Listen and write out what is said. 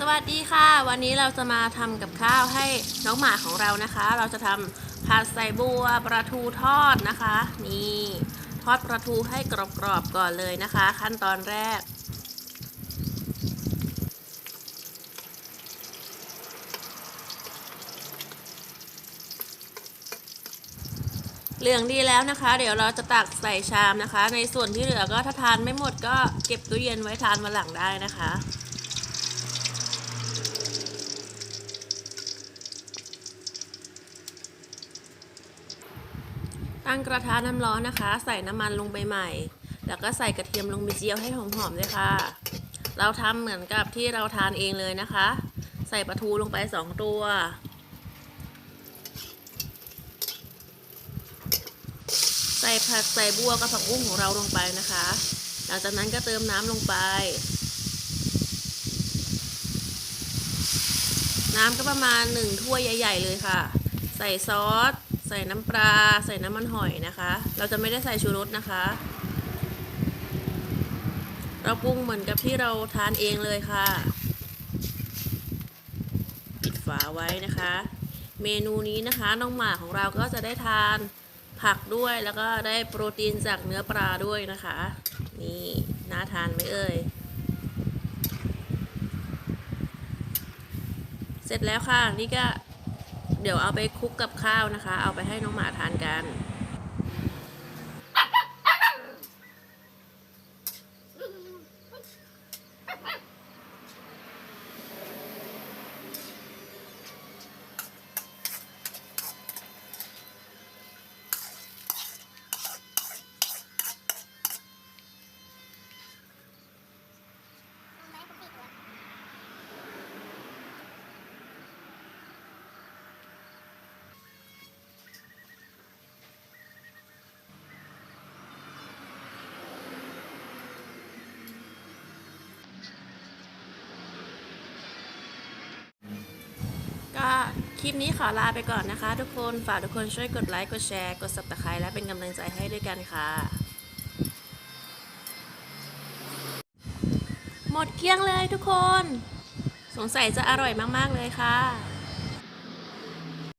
สวัสดีค่ะ วันนี้เราจะมาทำกับข้าวให้น้องหมาของเรานะคะ เราจะทำผัดใส่บัวปลาทูทอดนะคะ นี่ทอดปลาทูให้กรอบๆก่อนเลยนะคะ ขั้นตอนแรก เหลืองดีแล้วนะคะ เดี๋ยวเราจะตักใส่ชามนะคะ ในส่วนที่เหลือก็ถ้าทานไม่หมดก็เก็บตู้เย็นไว้ทานวันหลังได้นะคะ ตั้งกระทะน้ำร้อนนะคะ ใส่น้ำมันลงไปใหม่ แล้วก็ใส่กระเทียมลงไปเจียวให้หอมๆด้วยค่ะ เราทำเหมือนกับที่เราทานเองเลยนะคะ ใส่ปลาทูลงไปสองตัว ใส่ผักใส่บัวกับผักบุ้งของเราลงไปนะคะ หลังจากนั้นก็เติมน้ำลงไป น้ำก็ประมาณหนึ่งถ้วยใหญ่ ๆ เลยค่ะ ใส่ซอส ใส่น้ำปลาใส่น้ำมันหอยนะคะ เราจะไม่ได้ใส่ชูรสนะคะ เราปรุงเหมือนกับที่เราทานเองเลยค่ะ ปิดฝาไว้นะคะ เมนูนี้นะคะน้องหมาของเราก็จะได้ทานผักด้วยแล้วก็ได้โปรตีนจากเนื้อปลาด้วยนะคะ นี่น่าทานไหมเอ่ยเสร็จแล้วค่ะ นี่ก็ เดี๋ยวเอาไปคลุกกับข้าวนะคะ เอาไปให้น้องหมาทานกัน ก็ค ลิปนี้ขอลาไปก่อนนะคะ ทุกคน ฝากทุกคนช่วยกดไลค์ กดแชร์ กด subscribe และเป็นกำลังใจให้ด้วยกันค่ะ หมดเกลี้ยงเลยทุกคน สงสัยจะอร่อยมาก ๆ เลยค่ะ